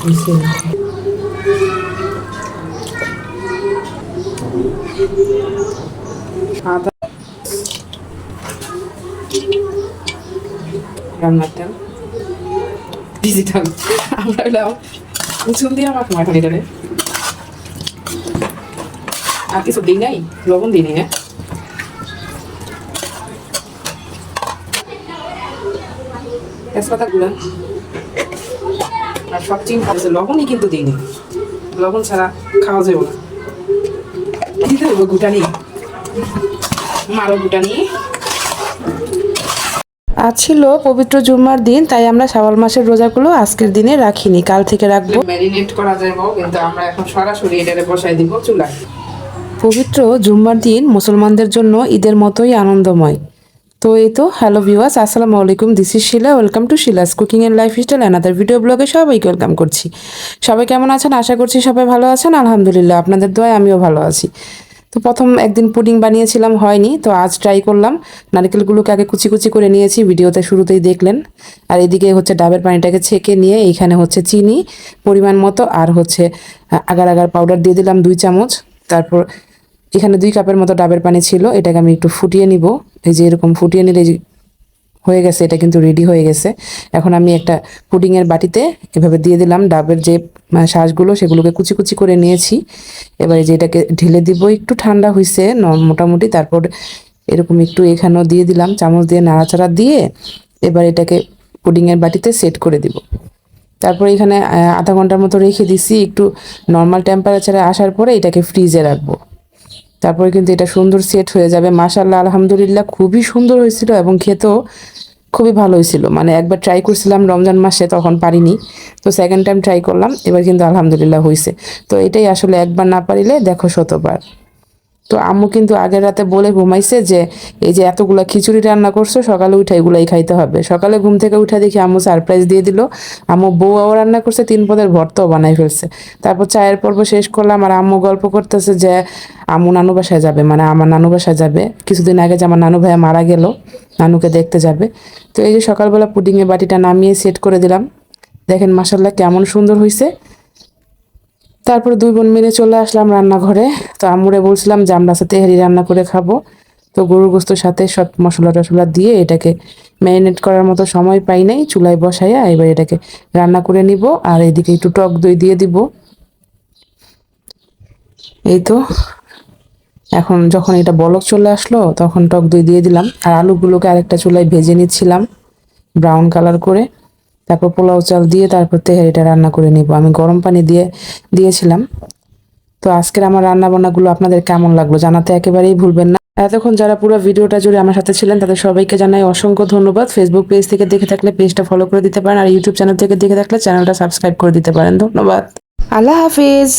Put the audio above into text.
আদা রান্নাটা ডিজিটাল আমরা হলাম চুল দিয়ে আমার এখন এটারে আর কিছু দিই নাই লবণ দিই নি হ্যাঁ তেজপাতা গুঁড়া আর সব চিন লবণই কিন্তু দিইনি। লবণ ছাড়া খাওয়া যাবে না। দিতে হবে গুটানি মারো গুটানি আজ ছিল পবিত্র জুম্মার দিন তাই আমরা শাওয়াল মাসের রোজাগুলো আজকের দিনে রাখিনি। কাল থেকে রাখব। ম্যারিনেট করা যাবে কিন্তু আমরা এখন সরাসরি এটারে বসাই দিব চুলায়। পবিত্র জুম্মার দিন মুসলমানদের জন্য ঈদের মতোই আনন্দময়। তো এই তো হ্যালো ভিওয়াস আসসালামু আলাইকুম this is Shila welcome to Shila's cooking and lifestyle another video ব্লগে সবাইকে ওয়েলকাম করছি। সবাই কেমন আছেন? আশা করছি সবাই ভালো আছেন, আলহামদুলিল্লাহ, আপনাদের দোয়ায় আমিও ভালো আছি। তো প্রথম একদিন পুডিং বানিয়েছিলাম, হয়নি, তো আজ ট্রাই করলাম। নারকেলগুলোকে আগে কুচি কুচি করে নিয়েছি, ভিডিওতে শুরুতেই দেখলেন। আর এদিকে হচ্ছে ডাবের পানিটাকে ছেঁকে নিয়ে, এইখানে হচ্ছে চিনি পরিমাণ মতো, আর হচ্ছে আগার আগার পাউডার দিয়ে দিলাম দুই চামচ। তারপর এখানে দুই কাপের মতো ডাবের পানি ছিল, এটাকে আমি একটু ফুটিয়ে নিব। এই যে এরকম ফুটিয়ে নিলে হয়ে গেছে, এটা কিন্তু রেডি হয়ে গেছে। এখন আমি একটা পুডিংয়ের বাটিতে এভাবে দিয়ে দিলাম, ডাবের যে মানে শ্বাসগুলো সেগুলোকে কুচি কুচি করে নিয়েছি। এবারে যে এটাকে ঢেলে দিব, একটু ঠান্ডা হয়েছে মোটামুটি তারপর এরকম একটু এখানেও দিয়ে দিলাম, চামচ দিয়ে নাড়াচাড়া দিয়ে এবার এটাকে পুডিংয়ের বাটিতে সেট করে দিব। তারপর এখানে আধা ঘণ্টার মতো রেখে দিছি, একটু নর্মাল টেম্পারেচারে আসার পরে এটাকে ফ্রিজে রাখব। তারপরে কিন্তু এটা সুন্দর সেট হয়ে যাবে। মাসাল্লাহ আলহামদুলিল্লাহ খুবই সুন্দর হয়েছিল এবং খেতেও খুবই ভালো হয়েছিল। মানে একবার ট্রাই করছিলাম রমজান মাসে, তখন পারিনি। তো সেকেন্ড টাইম ট্রাই করলাম, এবার কিন্তু আলহামদুলিল্লাহ হয়েছে তো এটাই আসলে একবার না পারিলে দেখো শতবার। তো আম্মু কিন্তু আগের রাতে বলে ঘুমাইছে যে, এই যে এতগুলা খিচুড়ি রান্না করছ, সকালে উঠে এগুলাই খাইতে হবে। সকালে ঘুম থেকে উঠে দেখি আম্মু সারপ্রাইজ দিয়ে দিল। আম্মু বউ বউও রান্না করছে, তিন পদের ভর্তাও বানাই ফেলছে। তারপর চায়ের পর্ব শেষ করলাম আর আম্মু গল্প করতেছে যে, আম্মু নানু বাসায় যাবে। মানে আমার নানু বাসায় যাবে। কিছুদিন আগে যে আমার নানু ভাইয়া মারা গেল, নানুকে দেখতে যাবে। তো এই যে সকালবেলা পুডিংয়ে বাটিটা নামিয়ে সেট করে দিলাম। দেখেন মাসাল্লাহ কেমন সুন্দর হয়েছে তারপরে দুই বোন মিলে চলে আসলাম রান্নাঘরে। তো আম্মুরে বলছিলাম যে আমরা সাথে তেহারি রান্না করে খাব। তো গরুর গোস্তর সাথে সব মশলা টশলা দিয়ে এটাকে ম্যারিনেট করার মতো সময় পাই নাই, চুলায় বসাইয়া এবার এটাকে রান্না করে নিব আর এদিকে একটু টক দই দিয়ে দিব। এই তো। এখন যখন এটা বলক চলে আসলো, তখন টক দই দিয়ে দিলাম। আর আলুগুলোকে আরেকটা চুলায় ভেজে নিচ্ছিলাম, ব্রাউন কালার করে। তারপর পোলাও চাল দিয়ে তারপর তেহারিটা রান্না করে নিব। আমি গরম পানি দিয়ে দিয়েছিলাম। তো আজকের আমার রান্না বান্নাগুলো আপনাদের কেমন লাগল জানাতে একেবারেই ভুলবেন না। এতক্ষণ যারা পুরো ভিডিওটা জুড়ে আমার সাথে ছিলেন, তাদের সবাইকে জানাই অসংখ্য ধন্যবাদ। ফেসবুক পেজ থেকে দেখে থাকলে পেজটা ফলো করে দিতে পারেন আর ইউটিউব চ্যানেল থেকে দেখে থাকলে চ্যানেলটা সাবস্ক্রাইব করে দিতে পারেন। ধন্যবাদ। আল্লাহ হাফিজ।